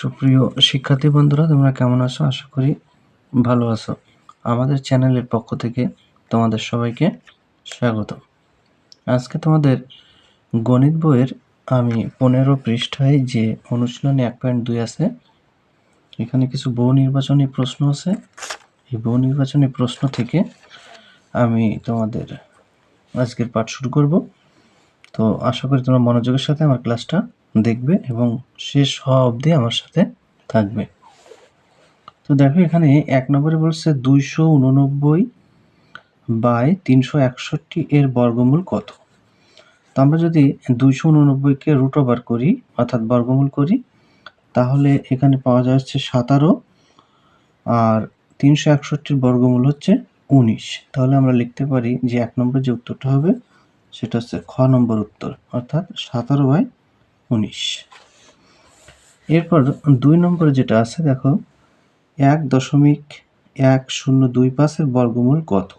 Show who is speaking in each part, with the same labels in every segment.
Speaker 1: সুপ্রিয় শিক্ষার্থী বন্ধুরা, তোমরা কেমন আছো? আশা করি ভালো আছো। আমাদের চ্যানেলের পক্ষ থেকে তোমাদের সবাইকে স্বাগত। আজকে তোমাদের গণিত বইয়ের আমি পনেরো পৃষ্ঠায় যে অনুশীলনী এক পয়েন্ট দুই আছে, এখানে কিছু বহু নির্বাচনী প্রশ্ন আছে। এই বহু নির্বাচনী প্রশ্ন থেকে আমি তোমাদের আজকের পাঠ শুরু করব। তো আশা করি তোমরা মনোযোগের সাথে আমার ক্লাসটা দেখবে এবং শেষ হওয়া অবধি আমার সাথে থাকবে। তো দেখো এখানে এক নম্বরে বলছে দুইশো উননব্বই বাই তিনশো একষট্টি এর বর্গমূল কত? তো আমরা যদি দুইশো উননব্বইকে রুট ওভার করি, অর্থাৎ বর্গমূল করি, তাহলে এখানে পাওয়া যাচ্ছে সাতারো, আর তিনশো একষট্টির বর্গমূল হচ্ছে উনিশ। তাহলে আমরা লিখতে পারি যে এক নম্বর যে উত্তরটা হবে, সেটা হচ্ছে খ নম্বর উত্তর, অর্থাৎ সতেরো বাই উনিশ। এরপর দুই নম্বরে যেটা আছে, দেখো, এক দশমিক এক শূন্য দুই পাঁচের বর্গমূল কত?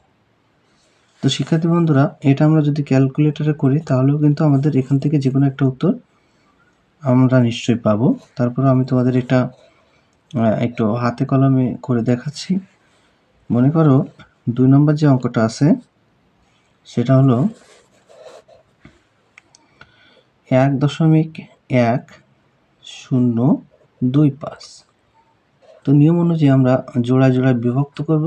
Speaker 1: তো শিক্ষার্থী বন্ধুরা, এটা আমরা যদি ক্যালকুলেটরে করি, তাহলেও কিন্তু আমাদের এখান থেকে যে কোনো একটা উত্তর আমরা নিশ্চয়ই পাবো। তারপর আমি তোমাদের এটা একটু হাতে কলমে করে দেখাচ্ছি। মনে করো, দুই নম্বর যে অঙ্কটা আছে, সেটা হলো এক দশমিক এক শূন্য দুই পাঁচ। তো নিয়ম অনুযায়ী আমরা জোড়ায় জোড়ায় বিভক্ত করব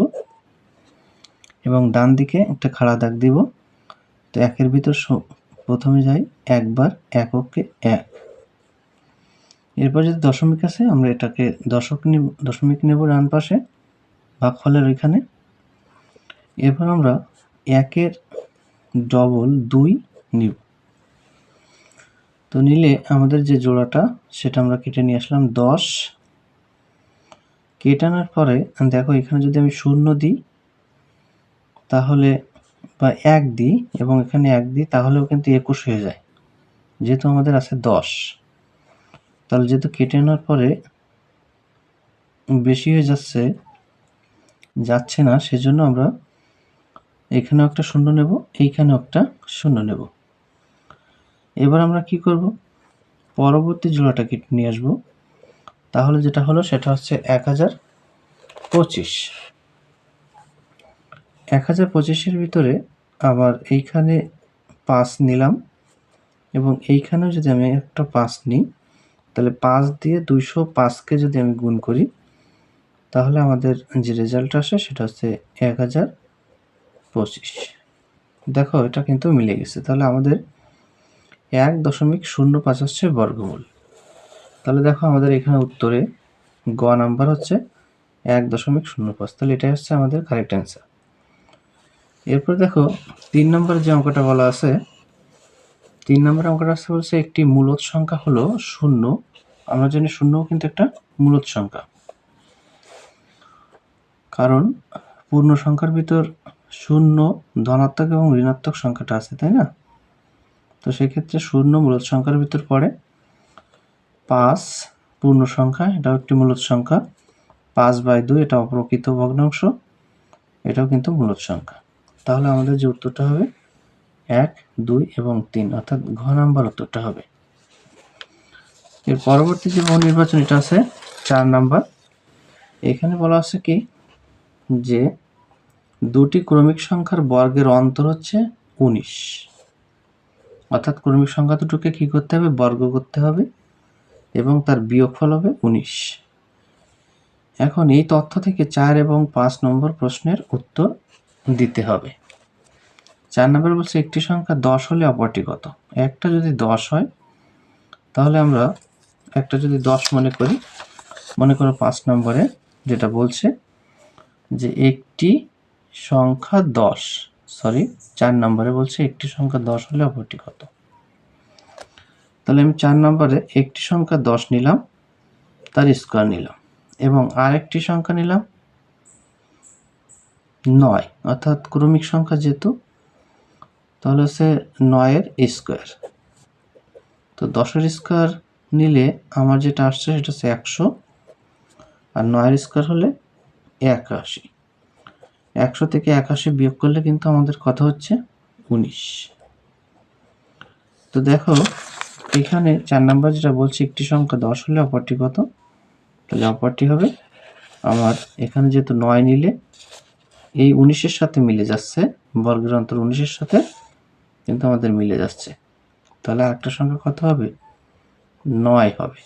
Speaker 1: এবং ডান দিকে একটা খাড়া দাগ দিব। তো একের ভিতর প্রথমে যাই একবার এককে এক। এরপর যদি দশমিক আছে, আমরা এটাকে দশক নিব দশমিক নেব ডান পাশে, ভাগফলের ওইখানে। এরপর আমরা একের ডবল দুই নিব। তো নিলে আমাদের যে জোড়াটা, সেটা আমরা কেটে নিয়ে আসলাম দশ। কেটে আনার পরে, দেখো এখানে যদি আমি শূন্য দিই, তাহলে বা এক দিই এবং এখানে এক দিই, তাহলেও কিন্তু একুশ হয়ে যায়। যেহেতু আমাদের আছে দশ। তাহলে যেহেতু কেটে আনার পরে বেশি হয়ে যাচ্ছে যাচ্ছে না, সেজন্য আমরা এখানেও একটা শূন্য নেব, এইখানেও একটা শূন্য নেব। এবার আমরা কি করব? পরবর্তী জোড়াটা কেটে নিয়ে আসব। তাহলে যেটা হলো সেটা হচ্ছে এক হাজার পঁচিশ। এক হাজার পঁচিশের ভিতরে আবার এইখানে পাঁচ নিলাম এবং এইখানেও যদি আমি একটা পাঁচ নিই, তাহলে পাঁচ দিয়ে দুইশো পাঁচকে যদি আমি গুণ করি, তাহলে আমাদের যে রেজাল্ট আসে সেটা হচ্ছে এক হাজার পঁচিশ। দেখো এটা কিন্তু মিলে গেছে। তাহলে আমাদের এক দশমিক শূন্য পাঁচ হচ্ছে বর্গমূল। তাহলে দেখো আমাদের এখানে উত্তরে গ নাম্বার হচ্ছে এক দশমিক শূন্য পাঁচ। তাহলে এটাই হচ্ছে আমাদের কারেক্ট অ্যান্সার এরপর দেখো তিন নম্বর যে অঙ্কটা বলা আছে, তিন নম্বর অঙ্কটা আছে বলছে একটি মূলত সংখ্যা হলো শূন্য। আমরা জানি শূন্যও কিন্তু একটা মূলত সংখ্যা। কারণ পূর্ণ সংখ্যার ভিতর শূন্য ধনাত্মক এবং ঋণাত্মক সংখ্যাটা আছে, তাই না? তো সেক্ষেত্রে শূন্য মূলত সংখ্যার ভিতর পড়ে পাঁচ পূর্ণ সংখ্যা, এটাও একটি মূলত সংখ্যা। পাঁচ বাই দুই, এটা অপ্রকৃত ভগ্নাংশ, এটাও কিন্তু মূলত সংখ্যা। তাহলে আমাদের যে উত্তরটা হবে এক, দুই এবং তিন, অর্থাৎ ঘ নাম্বার উত্তরটা হবে। এর পরবর্তী যে বহু নির্বাচন এটা আছে চার নাম্বার। এখানে বলা আছে কি? যে দুটি ক্রমিক সংখ্যার বর্গের অন্তর হচ্ছে উনিশ। অর্থাৎ ক্রমিক সংখ্যা দুটোকে কী করতে হবে? বর্গ করতে হবে এবং তার বিয়োগফল হবে উনিশ। এখন এই তথ্য থেকে চার এবং পাঁচ নম্বর প্রশ্নের উত্তর দিতে হবে। চার নম্বর বলছে, একটি সংখ্যা দশ হলে অপরটি কত? একটা যদি দশ হয়, তাহলে আমরা একটা যদি দশ মনে করি, মনে করো পাঁচ নম্বরে যেটা বলছে যে একটি সংখ্যা দশ। সরি, চার নম্বরে বলছে একটি সংখ্যা দশ হলে অপরটি কত? তাহলে আমি চার নম্বরে একটি সংখ্যা দশ নিলাম, তার স্কোয়ার নিলাম এবং আরেকটি সংখ্যা নিলাম নয়, অর্থাৎ ক্রমিক সংখ্যা যেহেতু, তাহলে হচ্ছে নয়ের স্কোয়ার তো দশের স্কোয়ার নিলে আমার যেটা আসছে সেটা হচ্ছে একশো, আর নয়ের স্কোয়ার হলে একাশি। একশো থেকে একাশি বিয়োগ করলে কিন্তু আমাদের কথা হচ্ছে? উনিশ। তো দেখো, এখানে চার নাম্বার যেটা বলছি, একটি সংখ্যা দশ হলে অপরটি কত? তাহলে অপরটি হবে আমার এখানে যেহেতু নয় নিলে, এই উনিশের সাথে মিলে যাচ্ছে, বর্গের অন্তর উনিশের সাথে কিন্তু আমাদের মিলে যাচ্ছে। তাহলে আরেকটা সংখ্যা কত হবে? নয় হবে।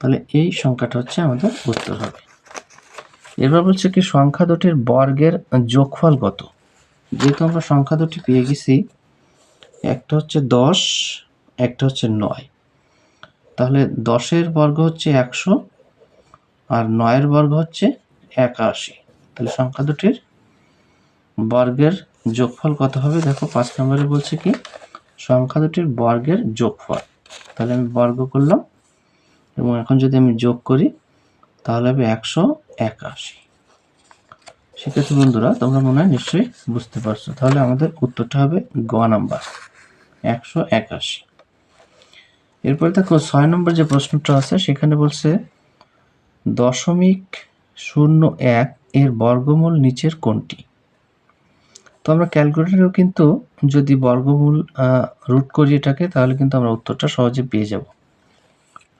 Speaker 1: তাহলে এই সংখ্যাটা হচ্ছে আমাদের উত্তর হবে। এবার বলছে কি, সংখ্যা দুটির বর্গের যোগফল কত? যেহেতু আমরা সংখ্যা দুটি পেয়ে গেছি, একটা হচ্ছে দশ, একটা হচ্ছে নয়। তাহলে দশের বর্গ হচ্ছে একশো আর নয়ের বর্গ হচ্ছে একাশি। তাহলে সংখ্যা দুটির বর্গের যোগফল কত হবে? দেখো, পাঁচ নম্বরে বলছে কি, সংখ্যা দুটির বর্গের যোগফল। তাহলে আমি বর্গ করলাম এবং এখন যদি আমি যোগ করি, তাহলে হবে একশো একাশি। সেক্ষেত্রে বন্ধুরা, তোমরা মনে হয় নিশ্চয়ই বুঝতে পারছ। তাহলে আমাদের উত্তরটা হবে গ নাম্বার, একশো একাশি। এরপরে দেখো ছয় নম্বর যে প্রশ্নটা আছে, সেখানে বলছে, দশমিক শূন্য এক এর বর্গমূল নিচের কোনটি? তো আমরা ক্যালকুলেটরেও কিন্তু যদি বর্গমূল রুট করি এটাকে, তাহলে কিন্তু আমরা উত্তরটা সহজে পেয়ে যাব।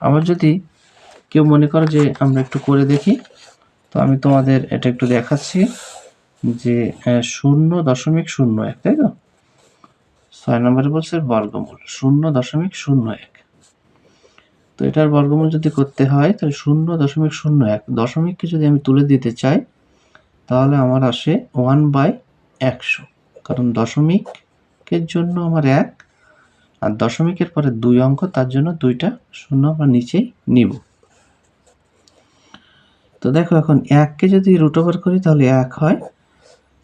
Speaker 1: আবার যদি কেউ মনে করো যে আমরা একটু করে দেখি তো আমি তোমাদের এটা একটু দেখাচ্ছি যে শূন্য দশমিক শূন্য এক, তাই তো? ছয় নম্বরে বলছে বর্গমূল, শূন্য দশমিক শূন্য এক। তো এটার বর্গমূল যদি করতে হয়, তাহলে শূন্য দশমিক শূন্য এক, দশমিককে যদি আমি তুলে দিতে চাই, তাহলে আমার আসে ওয়ান বাই একশো। কারণ দশমিকের জন্য আমার এক, আর দশমিকের পরে দুই অঙ্ক, তার জন্য দুইটা শূন্য আমরা নিচেই নিব। তো দেখো এখন এককে যদি রুট ওভার করি, তাহলে এক হয়।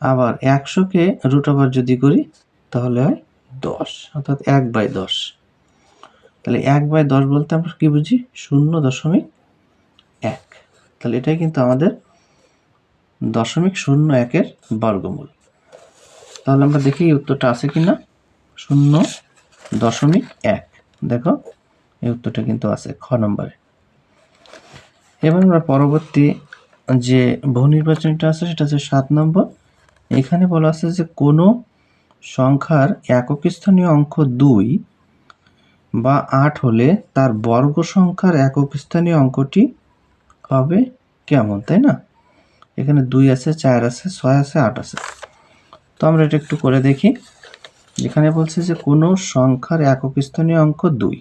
Speaker 1: আবার একশোকে রুট ওভার যদি করি, তাহলে হয় দশ, অর্থাৎ এক বাই দশ। তাহলে এক বাই দশ বলতে আমরা কি বুঝি? শূন্য দশমিক এক। তাহলে এটাই কিন্তু আমাদের দশমিক শূন্য একের বর্গমূল। তাহলে আমরা দেখি উত্তরটা আছে কি না শূন্য দশমিক এক। দেখো, এই উত্তরটা কিন্তু আছে খ নম্বরে। এবার আমরা পরবর্তী যে বহু নির্বাচনটা আছে, সেটা হচ্ছে সাত নম্বর। এখানে বলা আছে যে কোনো সংখ্যার একক স্থানীয় অঙ্ক দুই বা আট হলে তার বর্গ সংখ্যার একক স্থানীয় অঙ্কটি হবে কেমন, তাই না? এখানে দুই আছে, চার আছে, ছয় আছে, আট আছে। তো আমরা এটা একটু করে দেখি। এখানে বলছে যে কোনো সংখ্যার একক স্থানীয় অঙ্ক দুই।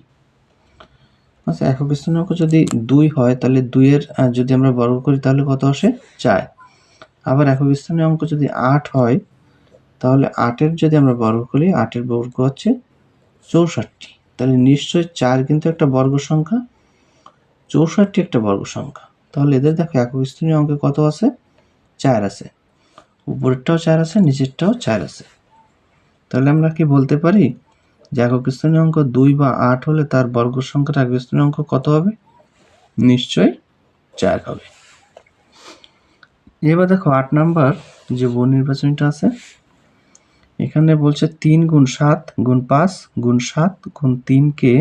Speaker 1: আচ্ছা একক স্থানীয় অঙ্ক যদি দুই হয়, তাহলে দুইয়ের যদি আমরা বর্গ করি, তাহলে কত আসে? চার। আবার একক স্থানীয় অঙ্ক যদি আট হয়, তাহলে আটের যদি আমরা বর্গ করি, আটের বর্গ হচ্ছে চৌষট্টি। তাহলে নিশ্চয়ই চার কিন্তু একটা বর্গ সংখ্যা, চৌষট্টি একটা বর্গ সংখ্যা। তাহলে এদের দেখো একক স্থানীয় অঙ্কে কত আছে? চার আছে। উপরেরটাও চার আছে, নিচেরটাও চার আছে। তাহলে আমরা কি বলতে পারি? একক স্থানীয় অঙ্ক দুই বা আট হলে তার বর্গ সংখ্যার একক স্থানীয় অঙ্ক কত হবে? নিশ্চয়ই চার হবে। এবার দেখো, আট নাম্বার যে বন নির্বাচনটা আছে, এখানে বলছে তিন গুণ সাত গুণ পাঁচ গুণ সাত গুণ তিনকে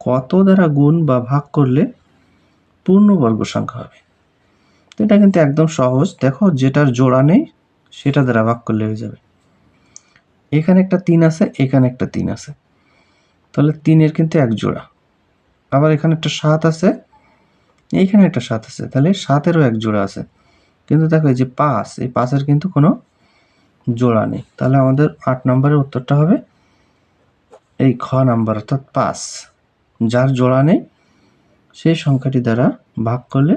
Speaker 1: কত দ্বারা গুণ বা ভাগ করলে পূর্ণবর্গ সংখ্যা হবে? এটা কিন্তু একদম সহজ। দেখো, যেটার জোড়া নেই, সেটা দ্বারা ভাগ করলে হয়ে যাবে। এখানে একটা তিন আছে, এখানে একটা তিন আছে। তাহলে তিনের কিন্তু এক জোড়া। আবার এখানে একটা সাত আছে, এইখানে একটা সাত আছে। তাহলে সাতেরও এক জোড়া আছে। কিন্তু দেখো এই যে পাঁচ, এই পাঁচের কিন্তু কোনো জোড়া নেই। তাহলে আমাদের আট নম্বরের উত্তরটা হবে এই খ নাম্বার, অর্থাৎ পাঁচ। যার জোড়া নেই, সেই সংখ্যাটি দ্বারা ভাগ করলে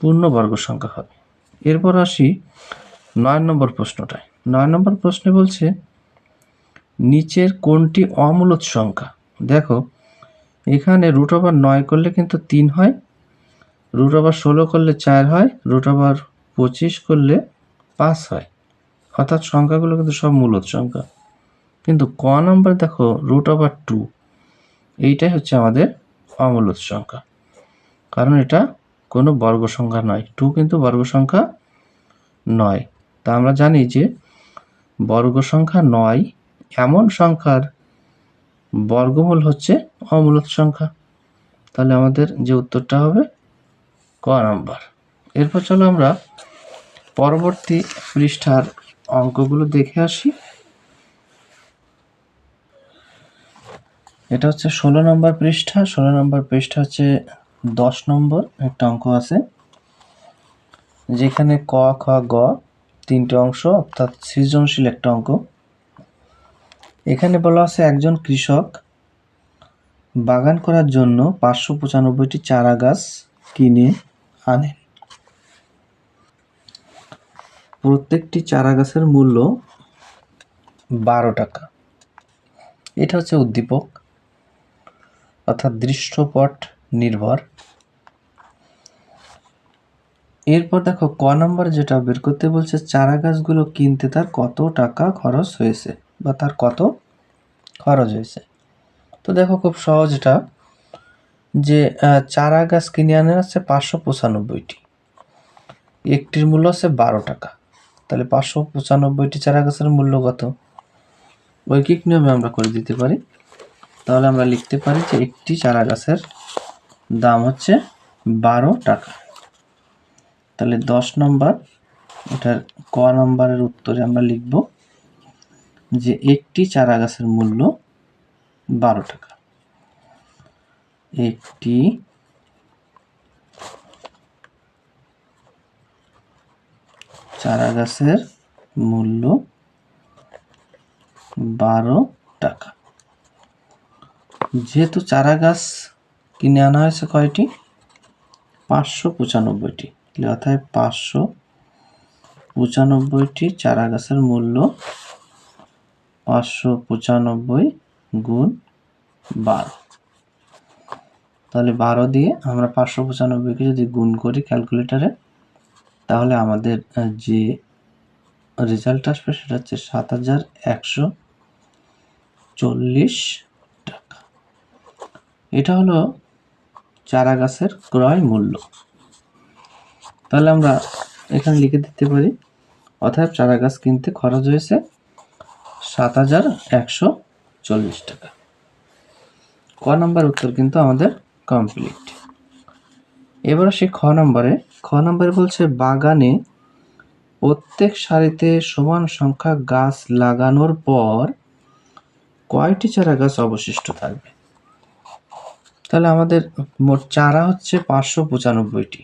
Speaker 1: পূর্ণবর্গ সংখ্যা হবে। এরপর আসি নয় নম্বর প্রশ্নটায়। নয় নম্বর প্রশ্নে বলছে, নিচের কোনটি অমূলত সংখ্যা? দেখো, এখানে রুট ওভার নয় করলে কিন্তু তিন হয় রুট ওভার ষোলো করলে চার হয় রুট ওভার পঁচিশ করলে পাঁচ হয়। অর্থাৎ সংখ্যাগুলো কিন্তু সব মূলত সংখ্যা। কিন্তু ক নম্বর দেখো রুট ওভার টু এইটাই হচ্ছে আমাদের অমূলত সংখ্যা। কারণ এটা কোনো বর্গ সংখ্যা নয় টু কিন্তু বর্গ সংখ্যা নয়। তা আমরা জানি যে বর্গ সংখ্যা নয়, এমন সংখ্যার বর্গমূল হচ্ছে অমূলত সংখ্যা। তাহলে আমাদের যে উত্তরটা হবে ক নাম্বার। এরপর চলো আমরা পরবর্তী পৃষ্ঠার অঙ্কগুলো দেখে আসি। এটা হচ্ছে ষোলো নম্বর পৃষ্ঠা। ষোলো নম্বর পৃষ্ঠা হচ্ছে দশ নম্বর। একটা অঙ্ক আছে, যেখানে ক, খ, গ তিনটে অংশ, অর্থাৎ সৃজনশীল একটা অঙ্ক। এখানে বলা আছে, একজন কৃষক বাগান করার জন্য পাঁচশো পঁচানব্বইটি চারা গাছ কিনে আনেন। প্রত্যেকটি চারা গাছের মূল্য বারো টাকা। এটা হচ্ছে উদ্দীপক, অর্থাৎ দৃশ্যপট নির্ভর। এরপর দেখো, ক নম্বর যেটা বের করতে বলছে, চারা গাছগুলো কিনতে তার কত টাকা খরচ হয়েছে বা তার কত খরচ হয়েছে। তো দেখো খুব সহজ এটা যে চারা গাছ কিনে আনে আছে পাঁচশো পঁচানব্বইটি। একটির মূল্য আছে বারো টাকা। তাহলে পাঁচশো পঁচানব্বইটি চারা গাছের মূল্য কত? ঐকিক নিয়মে আমরা করে দিতে পারি। তাহলে আমরা লিখতে পারি যে একটি চারা গাছের দাম হচ্ছে বারো টাকা। তাহলে দশ নম্বর, এটার ক নম্বরের উত্তরে আমরা লিখব যে একটি চারা গাছের মূল্য বারো টাকা। একটি চারা গাছের মূল্য বারো টাকা। যেহেতু চারা গাছ কিনে আনা হয়েছে কয়টি? পাঁচশো পঁচানব্বইটি। অর্থাৎ পাঁচশো পঁচানব্বইটি চারা গাছের মূল্য পাঁচশো পঁচানব্বই গুণ বারো। তাহলে বারো দিয়ে আমরা পাঁচশো পঁচানব্বইকে যদি গুণ করি ক্যালকুলেটারে, তাহলে আমাদের যে রেজাল্ট আসবে সেটা হচ্ছে সাত হাজার একশো চল্লিশ টাকা। এটা হলো চারা গাছের ক্রয় মূল্য। তাহলে আমরা এখানে লিখে দিতে পারি অর্থাৎ চারা গাছ কিনতে খরচ হয়েছে সাত হাজার একশো চল্লিশ টাকা। ক নম্বর উত্তর কিন্তু আমাদের কমপ্লিট এবার আসি খ নম্বরে। খ নম্বরে বলছে, বাগানে প্রত্যেক সারিতে সমান সংখ্যা গাছ লাগানোর পর কয়টি চারা গাছ অবশিষ্ট থাকবে? তাহলে আমাদের মোট চারা হচ্ছে পাঁচশো পঁচানব্বইটি।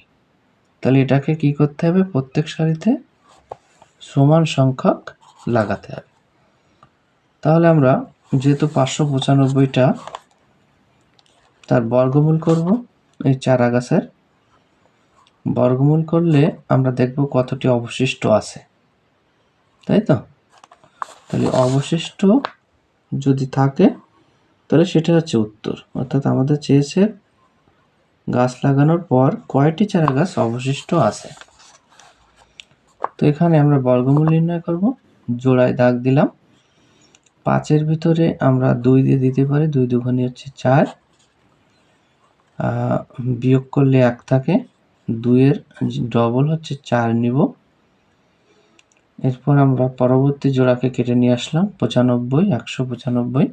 Speaker 1: তাহলে এটাকে কি করতে হবে? প্রত্যেক সারিতে সমান সংখ্যক লাগাতে হবে। তাহলে আমরা যেহেতু পাঁচশো পঁচানব্বইটা তার বর্গমূল করব, এই চারা গাছের বর্গমূল করলে আমরা দেখব কতটি অবশিষ্ট আছে। তাই তো? তাহলে অবশিষ্ট যদি থাকে, তাহলে সেটা হচ্ছে উত্তর। অর্থাৎ আমাদের চেয়েছে গাছ লাগানোর পর কয়টি চারা গাছ অবশিষ্ট আছে? তো এখানে আমরা বর্গমূল নির্ণয় করব। জোড়ায় দাগ দিলাম। পাঁচের ভিতরে আমরা দুই দিয়ে দিতে পারি, দুই দুখানি হচ্ছে চার। বিয়োগ করলে এক থাকে। দুইয়ের ডবল হচ্ছে চার নিব। এরপর আমরা পরবর্তী জোড়াকে কেটে নিয়ে আসলাম, পঁচানব্বই, একশো পঁচানব্বই।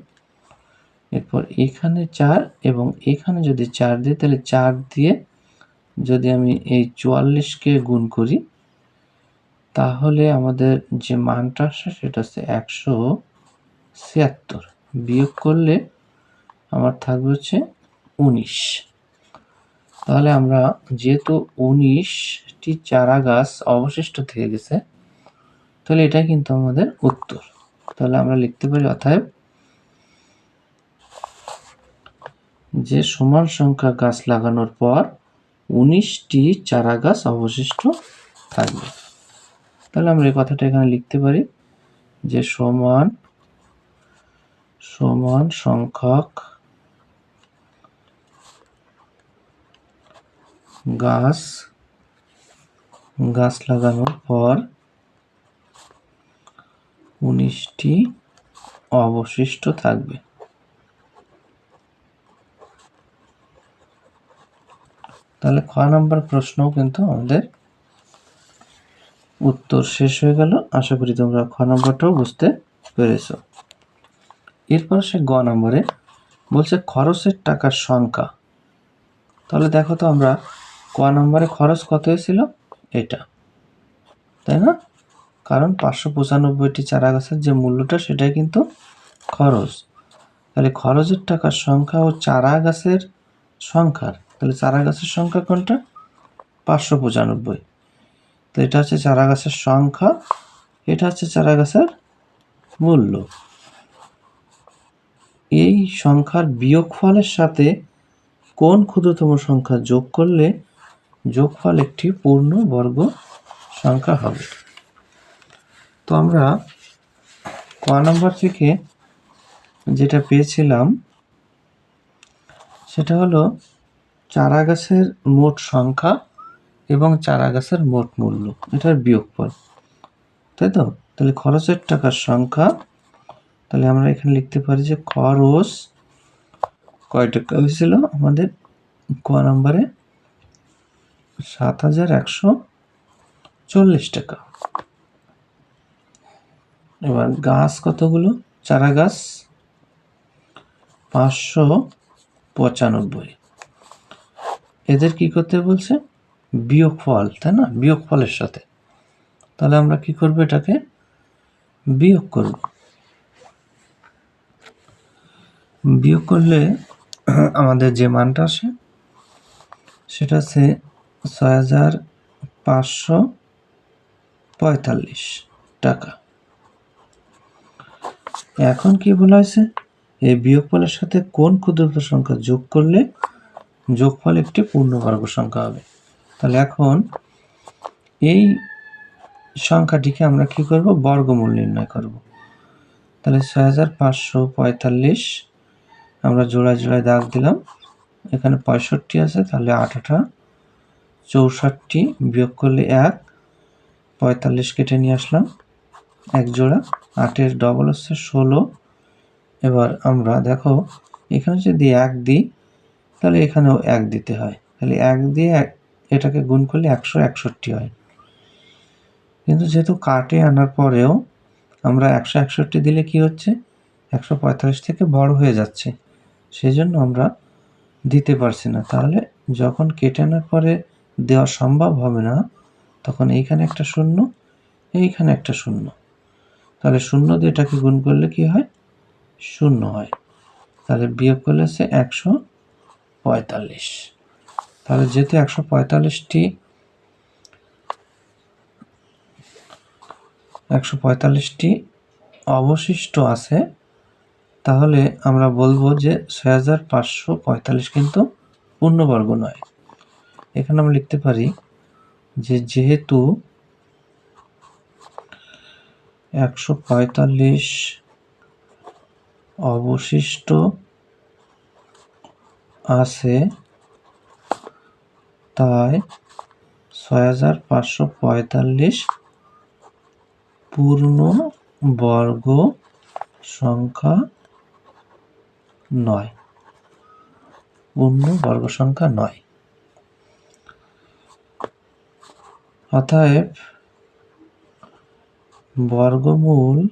Speaker 1: এরপর এখানে চার এবং এখানে যদি চার দিই, তাহলে চার দিয়ে যদি আমি এই চুয়াল্লিশকে গুণ করি, তাহলে আমাদের যে মানটা আসে সেটা হচ্ছে একশো ছিয়াত্তর। বিয়োগ করলে আমার থাকবে হচ্ছে উনিশ। তাহলে আমরা যেহেতু উনিশটি চারা গাছ অবশিষ্ট থেকে গেছে, তাহলে এটা কিন্তু আমাদের উত্তর। তাহলে আমরা লিখতে পারি অতএব যে সমান সংখ্যা গাছ লাগানোর পর উনিশটি চারা গাছ অবশিষ্ট থাকবে। তাহলে আমরা এই কথাটা এখানে লিখতে পারি যে সমান সমান সংখ্যক গাছ গাছ লাগানোর পর উনিশটি অবশিষ্ট থাকবে। তাহলে খ নাম্বার প্রশ্নও কিন্তু আমাদের উত্তর শেষ হয়ে গেল। আশা করি তোমরা খ নম্বরটাও বুঝতে পেরেছ। এরপর সে গ নম্বরে। বলছে, খরচের টাকার সংখ্যা। তাহলে দেখো তো আমরা ক নম্বরে খরচ কত হয়েছিল? এটা। তাই না? কারণ পাঁচশো পঁচানব্বইটি চারা গাছের যে মূল্যটা, সেটাই কিন্তু খরচ। তাহলে খরচের টাকার সংখ্যা ও চারা গাছের সংখ্যার তাহলে চারা গাছের সংখ্যা কোনটা? পাঁচশো পঁচানব্বই। তো এটা হচ্ছে চারা গাছের সংখ্যা, এটা হচ্ছে চারা গাছের মূল্য। এই সংখ্যার বিয়োগফলের সাথে কোন ক্ষুদ্রতম সংখ্যা যোগ করলে যোগফল একটি পূর্ণ বর্গ সংখ্যা হবে? তো আমরা ক নম্বর থেকে যেটা পেয়েছিলাম, সেটা হলো চারা গাছের মোট সংখ্যা এবং চারা গাছের মোট মূল্য। এটার বিয়োগফল। তাই তো? তাহলে খরচের টাকার সংখ্যা, তাহলে আমরা এখানে লিখতে পারি যে খরচ কয় টাকা হয়েছিল? আমাদের ক নম্বরে সাত হাজার একশো চল্লিশ টাকা। এবার গাছ কতগুলো? চারা গাছ পাঁচশো পঁচানব্বই। এদের কি করতে বলছে? বিয়োগ ফল তাই না? বিয়োগ ফলের সাথে। তাহলে আমরা কি করব এটাকে? বিয়োগ করব। বিয়োগ করলে আমাদের যে মানটা আসে, সেটা হচ্ছে ছয় হাজার পাঁচশো পঁয়তাল্লিশ টাকা। এখন কি বলা হয়েছে? এই বিয়োগফলের সাথে কোন ক্ষুদ্রতম সংখ্যা যোগ করলে যোগফল একটি পূর্ণবর্গ সংখ্যা হবে। তাহলে এখন এই সংখ্যাটিকে আমরা কি করব? বর্গমূল নির্ণয় করব। তাহলে ছয় হাজার পাঁচশো পঁয়তাল্লিশ আমরা জোড়ায় জোড়ায় দাগ দিলাম। এখানে পঁয়ষট্টি আছে, তাহলে আট আঠা চৌষট্টি বিয়োগ করলে এক। পঁয়তাল্লিশ কেটে নিয়ে আসলাম, এক জোড়া। আটের ডবল হচ্ছে ষোলো। এবার আমরা দেখো, এখানে যদি এক দিই তাহলে এখানেও এক দিতে হয়। তাহলে এক দিয়ে এটাকে গুণ করলে একশো একষট্টি হয়। কিন্তু যেহেতু কাটে আনার পরেও আমরা একশো একষট্টি দিলে কি হচ্ছে? একশো পঁয়তাল্লিশ থেকে বড় হয়ে যাচ্ছে। সেই জন্য আমরা দিতে পারছি না। তাহলে যখন কেটে আনার পরে দেওয়া সম্ভব হবে না, তখন এইখানে একটা শূন্য, এইখানে একটা শূন্য। তাহলে শূন্য দিয়ে এটাকে গুণ করলে কি হয়? শূন্য হয়। তাহলে বিয়োগ করলে হচ্ছে একশো পঁয়তাল্লিশ। তাহলে যেহেতু একশো পঁয়তাল্লিশটি একশো পঁয়তাল্লিশটি অবশিষ্ট আছে, তাহলে আমরা বলব যে ছয় হাজার পাঁচশো পঁয়তাল্লিশ কিন্তু পূর্ণবর্গ নয়। এখানে আমরা লিখতে পারি যে যেহেতু একশো পঁয়তাল্লিশ অবশিষ্ট আছে, তাই ছয় হাজার পাঁচশো পঁয়তাল্লিশ পূর্ণ বর্গ সংখ্যা নয়। পূর্ণ বর্গ সংখ্যা নয়। অতএব বর্গমূল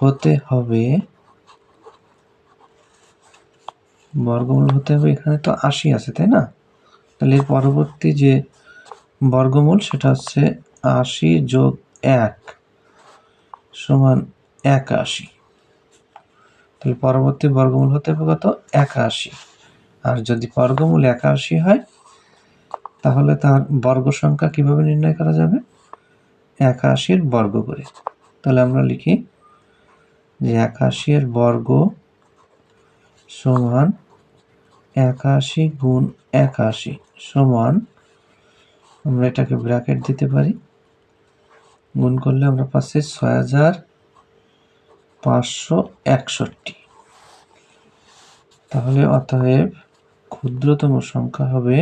Speaker 1: হতে হবে বর্গমূল হতে হবে। এখানে তো আশি আছে, তাই না? তাহলে পরবর্তী যে বর্গমূল, সেটা হচ্ছে আশি যোগ এক সমান একাশি। তাহলে পরবর্তী বর্গমূল হতে হবে কত? একাশি। আর যদি বর্গমূল একাশি হয়, তাহলে তার বর্গ সংখ্যা কীভাবে নির্ণয় করা যাবে? একাশির বর্গ করে। তাহলে আমরা লিখি যে একাশির বর্গ সমান একাশি গুণ একাশি সমান, আমরা এটাকে ব্র্যাকেট দিতে পারি। গুণ করলে আমরা পাচ্ছি ছয় হাজার পাঁচশো একষট্টি। তাহলে অতএব ক্ষুদ্রতম সংখ্যা হবে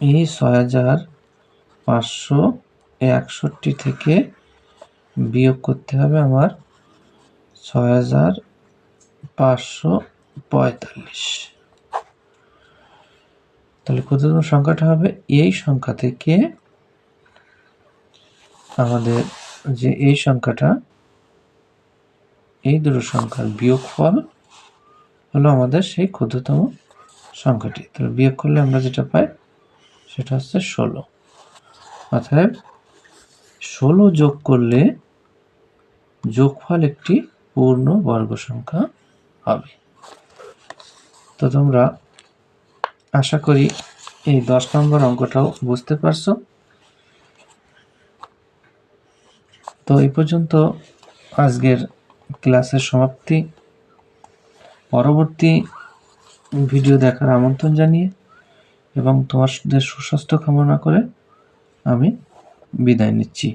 Speaker 1: এই ছয় হাজার পাঁচশো একষট্টি থেকে বিয়োগ করতে হবে আমার ছয় হাজার পাঁচশো পঁয়তাল্লিশ। তাহলে ক্ষুদ্রতম সংখ্যাটা হবে এই সংখ্যা থেকে আমাদের যে এই সংখ্যাটা, এই দুটো সংখ্যার বিয়োগফল হলো আমাদের সেই ক্ষুদ্রতম সংখ্যাটি। তাহলে বিয়োগ করলে আমরা যেটা পাই সেটা হচ্ছে ষোলো। অর্থাৎ ষোলো যোগ করলে যোগফল একটি পূর্ণ বর্গ সংখ্যা হবে। তো তোমরা আশা করি এই দশ নম্বর অঙ্কটাও বুঝতে পারছ। তো এই পর্যন্ত আজকের ক্লাসের সমাপ্তি। পরবর্তী ভিডিও দেখার আমন্ত্রণ জানিয়ে এবং তোমাদের সুস্বাস্থ্য কামনা করে আমি বিদায় নিচ্ছি।